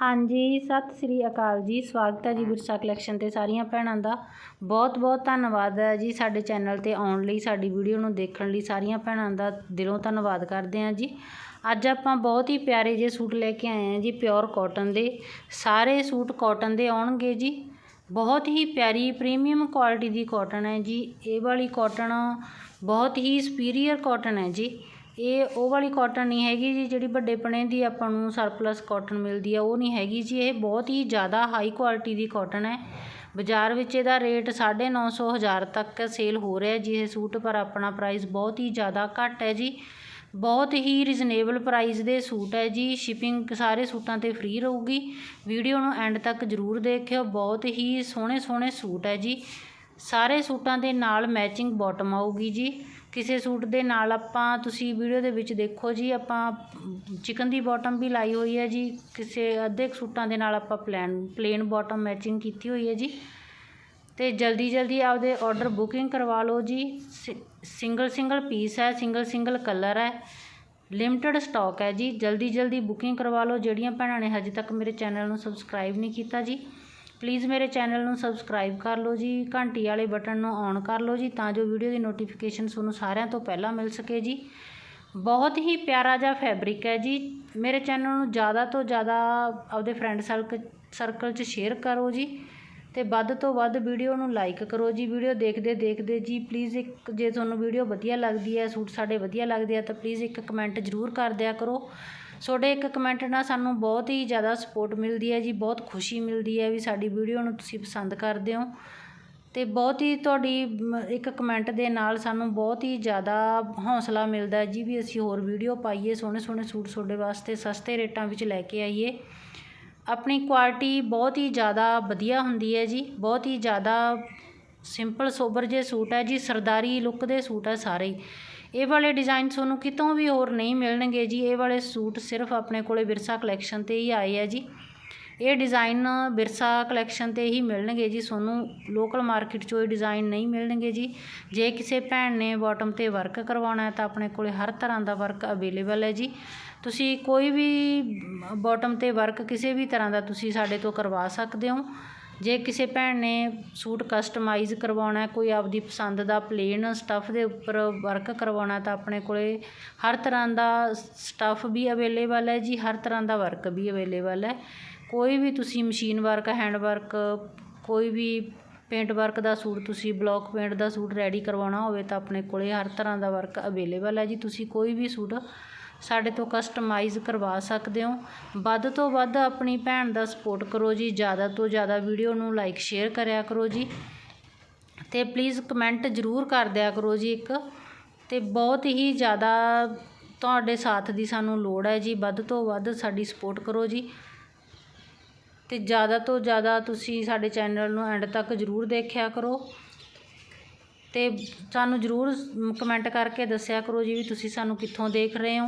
ਹਾਂਜੀ, ਸਤਿ ਸ੍ਰੀ ਅਕਾਲ ਜੀ। ਸਵਾਗਤ ਹੈ ਜੀ ਵਿਰਸਾ ਕਲੈਕਸ਼ਨ ਤੇ ਸਾਰੀਆਂ ਭੈਣਾਂ ਦਾ। ਬਹੁਤ ਬਹੁਤ ਧੰਨਵਾਦ ਹੈ ਜੀ ਸਾਡੇ ਚੈਨਲ ਤੇ ਆਉਣ ਲਈ, ਸਾਡੀ ਵੀਡੀਓ ਨੂੰ ਦੇਖਣ ਲਈ। ਸਾਰੀਆਂ ਭੈਣਾਂ ਦਾ ਦਿਲੋਂ ਧੰਨਵਾਦ ਕਰਦੇ ਹਾਂ ਜੀ। ਅੱਜ ਆਪਾਂ ਬਹੁਤ ਹੀ ਪਿਆਰੇ ਜਿਹੇ ਸੂਟ ਲੈ ਕੇ ਆਏ ਹਾਂ ਜੀ ਪਿਓਰ ਕਾਟਨ ਦੇ। ਸਾਰੇ ਸੂਟ ਕਾਟਨ ਦੇ ਆਉਣਗੇ ਜੀ। ਬਹੁਤ ਹੀ ਪਿਆਰੀ ਪ੍ਰੀਮੀਅਮ ਕੁਆਲਿਟੀ ਦੀ ਕਾਟਨ ਹੈ ਜੀ। ਇਹ ਵਾਲੀ ਕਾਟਨ ਬਹੁਤ ਹੀ ਸੁਪੀਰੀਅਰ ਕਾਟਨ ਹੈ ਜੀ। ਇਹ ਉਹ ਵਾਲੀ ਕਾਟਨ ਨਹੀਂ ਹੈਗੀ ਜੀ, ਜਿਹੜੀ ਵੱਡੇ ਪਣੇ ਦੀ ਆਪਾਂ ਨੂੰ ਸਰਪਲਸ ਕਾਟਨ ਮਿਲਦੀ ਆ, ਉਹ ਨਹੀਂ ਹੈਗੀ ਜੀ। ਇਹ ਬਹੁਤ ਹੀ ਜ਼ਿਆਦਾ ਹਾਈ ਕੁਆਲਿਟੀ ਦੀ ਕਾਟਨ ਹੈ। ਬਾਜ਼ਾਰ ਵਿੱਚ ਇਹਦਾ ਰੇਟ 950 ਹਜ਼ਾਰ ਤੱਕ ਸੇਲ ਹੋ ਰਿਹਾ ਜੀ। ਇਹ ਸੂਟ ਪਰ ਆਪਣਾ ਪ੍ਰਾਈਸ ਬਹੁਤ ਹੀ ਜ਼ਿਆਦਾ ਘੱਟ ਹੈ ਜੀ। ਬਹੁਤ ਹੀ ਰੀਜ਼ਨੇਬਲ ਪ੍ਰਾਈਸ ਦੇ ਸੂਟ ਹੈ ਜੀ। ਸ਼ਿਪਿੰਗ ਸਾਰੇ ਸੂਟਾਂ ਤੇ ਫ੍ਰੀ ਰਹੂਗੀ। ਵੀਡੀਓ ਨੂੰ ਐਂਡ ਤੱਕ ਜ਼ਰੂਰ ਦੇਖਿਓ। ਬਹੁਤ ਹੀ ਸੋਹਣੇ ਸੋਹਣੇ ਸੂਟ ਹੈ ਜੀ। ਸਾਰੇ ਸੂਟਾਂ ਦੇ ਨਾਲ ਮੈਚਿੰਗ ਬੋਟਮ ਆਊਗੀ ਜੀ। ਕਿਸੇ ਸੂਟ ਦੇ ਨਾਲ ਆਪਾਂ, ਤੁਸੀਂ ਵੀਡੀਓ ਦੇ ਵਿੱਚ ਦੇਖੋ ਜੀ, ਆਪਾਂ ਚਿਕਨ ਦੀ ਬਾਟਮ ਵੀ ਲਾਈ ਹੋਈ ਹੈ ਜੀ। ਕਿਸੇ ਅੱਧੇ ਸੂਟਾਂ ਦੇ ਨਾਲ ਆਪਾਂ ਪਲੈਨ ਪਲੇਨ ਬਾਟਮ ਮੈਚਿੰਗ ਕੀਤੀ ਹੋਈ ਹੈ ਜੀ। ਤੇ ਜਲਦੀ ਜਲਦੀ ਆਪਦੇ ਆਰਡਰ ਬੁਕਿੰਗ ਕਰਵਾ ਲਓ ਜੀ। ਸਿੰਗਲ ਸਿੰਗਲ ਪੀਸ ਹੈ ਸਿੰਗਲ ਸਿੰਗਲ ਕਲਰ ਹੈ। ਲਿਮਟਿਡ ਸਟਾਕ ਹੈ ਜੀ। ਜਲਦੀ ਜਲਦੀ ਬੁਕਿੰਗ ਕਰਵਾ ਲਓ। ਜਿਹੜੀਆਂ ਭੈਣਾਂ ਨੇ ਹਜੇ ਤੱਕ ਮੇਰੇ ਚੈਨਲ ਨੂੰ ਸਬਸਕ੍ਰਾਈਬ ਨਹੀਂ ਕੀਤਾ ਜੀ। ਪਲੀਜ਼ ਮੇਰੇ ਚੈਨਲ ਨੂੰ ਸਬਸਕ੍ਰਾਈਬ ਕਰ ਲਓ ਜੀ, ਘੰਟੀ ਵਾਲੇ ਬਟਨ ਨੂੰ ਔਨ ਕਰ ਲਓ ਜੀ, ਤਾਂ ਜੋ ਵੀਡੀਓ ਦੀ ਨੋਟੀਫਿਕੇਸ਼ਨ ਤੁਹਾਨੂੰ ਸਾਰਿਆਂ ਤੋਂ ਪਹਿਲਾਂ ਮਿਲ ਸਕੇ ਜੀ। ਬਹੁਤ ਹੀ ਪਿਆਰਾ ਜਿਹਾ ਫੈਬਰਿਕ ਹੈ ਜੀ। ਮੇਰੇ ਚੈਨਲ ਨੂੰ ਜ਼ਿਆਦਾ ਤੋਂ ਜ਼ਿਆਦਾ ਆਪਦੇ ਫਰੈਂਡ ਸਰਕਲ 'ਚ ਸ਼ੇਅਰ ਕਰੋ ਜੀ ਤੇ ਵੱਧ ਤੋਂ ਵੱਧ ਵੀਡੀਓ ਨੂੰ ਲਾਈਕ ਕਰੋ ਜੀ। ਵੀਡੀਓ ਦੇਖਦੇ ਦੇਖਦੇ ਜੀ, ਪਲੀਜ਼ ਇੱਕ ਜੇ ਤੁਹਾਨੂੰ ਵੀਡੀਓ ਵਧੀਆ ਲੱਗਦੀ ਹੈ, ਸੂਟ ਸਾਡੇ ਵਧੀਆ ਲੱਗਦੇ ਆ, ਤਾਂ ਪਲੀਜ਼ ਇੱਕ ਕਮੈਂਟ ਜ਼ਰੂਰ ਕਰ ਦਿਆ ਕਰੋ। ਤੁਹਾਡੇ ਇੱਕ ਕਮੈਂਟ ਨਾਲ ਸਾਨੂੰ ਬਹੁਤ ਹੀ ਜ਼ਿਆਦਾ ਸਪੋਰਟ ਮਿਲਦੀ ਹੈ ਜੀ, ਬਹੁਤ ਖੁਸ਼ੀ ਮਿਲਦੀ ਹੈ ਵੀ ਸਾਡੀ ਵੀਡੀਓ ਨੂੰ ਤੁਸੀਂ ਪਸੰਦ ਕਰਦੇ ਹੋ ਅਤੇ ਬਹੁਤ ਹੀ ਤੁਹਾਡੀ ਇੱਕ ਕਮੈਂਟ ਦੇ ਨਾਲ ਸਾਨੂੰ ਬਹੁਤ ਹੀ ਜ਼ਿਆਦਾ ਹੌਸਲਾ ਮਿਲਦਾ ਜੀ ਵੀ ਅਸੀਂ ਹੋਰ ਵੀਡੀਓ ਪਾਈਏ ਸੋਹਣੇ ਸੋਹਣੇ ਸੂਟ ਤੁਹਾਡੇ ਵਾਸਤੇ ਸਸਤੇ ਰੇਟਾਂ ਵਿੱਚ ਲੈ ਕੇ ਆਈਏ। ਆਪਣੀ ਕੁਆਲਿਟੀ ਬਹੁਤ ਹੀ ਜ਼ਿਆਦਾ ਵਧੀਆ ਹੁੰਦੀ ਹੈ ਜੀ, ਬਹੁਤ ਹੀ ਜ਼ਿਆਦਾ ਸਿੰਪਲ ਸੋਬਰ ਜੇ ਸੂਟ ਹੈ ਜੀ, ਸਰਦਾਰੀ ਲੁੱਕ ਦੇ ਸੂਟ ਹੈ ਸਾਰੇ। ਇਹ ਵਾਲੇ ਡਿਜ਼ਾਈਨ ਤੁਹਾਨੂੰ ਕਿਤੋਂ ਵੀ ਹੋਰ ਨਹੀਂ ਮਿਲਣਗੇ ਜੀ। ਇਹ ਵਾਲੇ ਸੂਟ ਸਿਰਫ ਆਪਣੇ ਕੋਲੇ ਵਿਰਸਾ ਕਲੈਕਸ਼ਨ ਤੇ ਹੀ ਆਏ ਆ ਜੀ। ਇਹ ਡਿਜ਼ਾਈਨ ਵਿਰਸਾ ਕਲੈਕਸ਼ਨ ਤੇ ਹੀ ਮਿਲਣਗੇ ਜੀ। ਤੁਹਾਨੂੰ ਲੋਕਲ ਮਾਰਕੀਟ 'ਚੋਂ ਇਹ ਡਿਜ਼ਾਈਨ ਨਹੀਂ ਮਿਲਣਗੇ ਜੀ। ਜੇ ਕਿਸੇ ਭੈਣ ਨੇ ਬਾਟਮ ਤੇ ਵਰਕ ਕਰਵਾਉਣਾ ਹੈ ਤਾਂ ਆਪਣੇ ਕੋਲੇ ਹਰ ਤਰ੍ਹਾਂ ਦਾ ਵਰਕ ਅਵੇਲੇਬਲ ਹੈ ਜੀ। ਤੁਸੀਂ ਕੋਈ ਵੀ ਬਾਟਮ ਤੇ ਵਰਕ ਕਿਸੇ ਵੀ ਤਰ੍ਹਾਂ ਦਾ ਤੁਸੀਂ ਸਾਡੇ ਤੋਂ ਕਰਵਾ ਸਕਦੇ ਹੋ। ਜੇ ਕਿਸੇ ਭੈਣ ਨੇ ਸੂਟ ਕਸਟਮਾਈਜ਼ ਕਰਵਾਉਣਾ, ਕੋਈ ਆਪਦੀ ਪਸੰਦ ਦਾ ਪਲੇਨ ਸਟੱਫ ਦੇ ਉੱਪਰ ਵਰਕ ਕਰਵਾਉਣਾ, ਤਾਂ ਆਪਣੇ ਕੋਲੇ ਹਰ ਤਰ੍ਹਾਂ ਦਾ ਸਟੱਫ ਵੀ ਅਵੇਲੇਬਲ ਹੈ ਜੀ, ਹਰ ਤਰ੍ਹਾਂ ਦਾ ਵਰਕ ਵੀ ਅਵੇਲੇਬਲ ਹੈ। ਕੋਈ ਵੀ ਤੁਸੀਂ ਮਸ਼ੀਨ ਵਰਕ ਹੈਂਡ ਵਰਕ ਕੋਈ ਵੀ ਪੇਂਟ ਵਰਕ ਦਾ ਸੂਟ, ਤੁਸੀਂ ਬਲੌਕ ਪੇਂਟ ਦਾ ਸੂਟ ਰੈਡੀ ਕਰਵਾਉਣਾ ਹੋਵੇ, ਤਾਂ ਆਪਣੇ ਕੋਲੇ ਹਰ ਤਰ੍ਹਾਂ ਦਾ ਵਰਕ ਅਵੇਲੇਬਲ ਹੈ ਜੀ। ਤੁਸੀਂ ਕੋਈ ਵੀ ਸੂਟ ਸਾਡੇ ਤੋਂ ਕਸਟਮਾਈਜ਼ ਕਰਵਾ ਸਕਦੇ ਹੋ। ਵੱਧ ਤੋਂ ਵੱਧ ਆਪਣੀ ਭੈਣ ਦਾ ਸਪੋਰਟ ਕਰੋ ਜੀ। ਜ਼ਿਆਦਾ ਤੋਂ ਜ਼ਿਆਦਾ ਵੀਡੀਓ ਨੂੰ ਲਾਈਕ ਸ਼ੇਅਰ ਕਰਿਆ ਕਰੋ ਜੀ। ਤੇ ਪਲੀਜ਼ ਕਮੈਂਟ ਜ਼ਰੂਰ ਕਰ ਦਿਆ ਕਰੋ ਜੀ ਇੱਕ। ਤੇ ਬਹੁਤ ਹੀ ਜ਼ਿਆਦਾ ਤੁਹਾਡੇ ਸਾਥ ਦੀ ਸਾਨੂੰ ਲੋੜ ਹੈ ਜੀ। ਵੱਧ ਤੋਂ ਵੱਧ ਸਾਡੀ ਸਪੋਰਟ ਕਰੋ ਜੀ। ਤੇ ਜ਼ਿਆਦਾ ਤੋਂ ਜ਼ਿਆਦਾ ਤੁਸੀਂ ਸਾਡੇ ਚੈਨਲ ਨੂੰ ਐਂਡ ਤੱਕ ਜ਼ਰੂਰ ਦੇਖਿਆ ਕਰੋ। ਅਤੇ ਸਾਨੂੰ ਜ਼ਰੂਰ ਕਮੈਂਟ ਕਰਕੇ ਦੱਸਿਆ ਕਰੋ ਜੀ ਵੀ ਤੁਸੀਂ ਸਾਨੂੰ ਕਿੱਥੋਂ ਦੇਖ ਰਹੇ ਹੋ,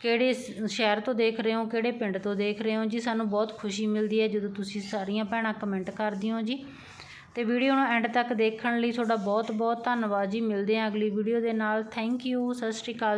ਕਿਹੜੇ ਸ਼ਹਿਰ ਤੋਂ ਦੇਖ ਰਹੇ ਹੋ, ਕਿਹੜੇ ਪਿੰਡ ਤੋਂ ਦੇਖ ਰਹੇ ਹੋ ਜੀ। ਸਾਨੂੰ ਬਹੁਤ ਖੁਸ਼ੀ ਮਿਲਦੀ ਹੈ ਜਦੋਂ ਤੁਸੀਂ ਸਾਰੀਆਂ ਭੈਣਾਂ ਕਮੈਂਟ ਕਰਦੀ ਹੋ ਜੀ। ਅਤੇ ਵੀਡੀਓ ਨੂੰ ਐਂਡ ਤੱਕ ਦੇਖਣ ਲਈ ਤੁਹਾਡਾ ਬਹੁਤ ਬਹੁਤ ਧੰਨਵਾਦ ਜੀ। ਮਿਲਦੇ ਹਾਂ ਅਗਲੀ ਵੀਡੀਓ ਦੇ ਨਾਲ। ਥੈਂਕ ਯੂ ਸਤਿ ਸ਼੍ਰੀ ਅਕਾਲ।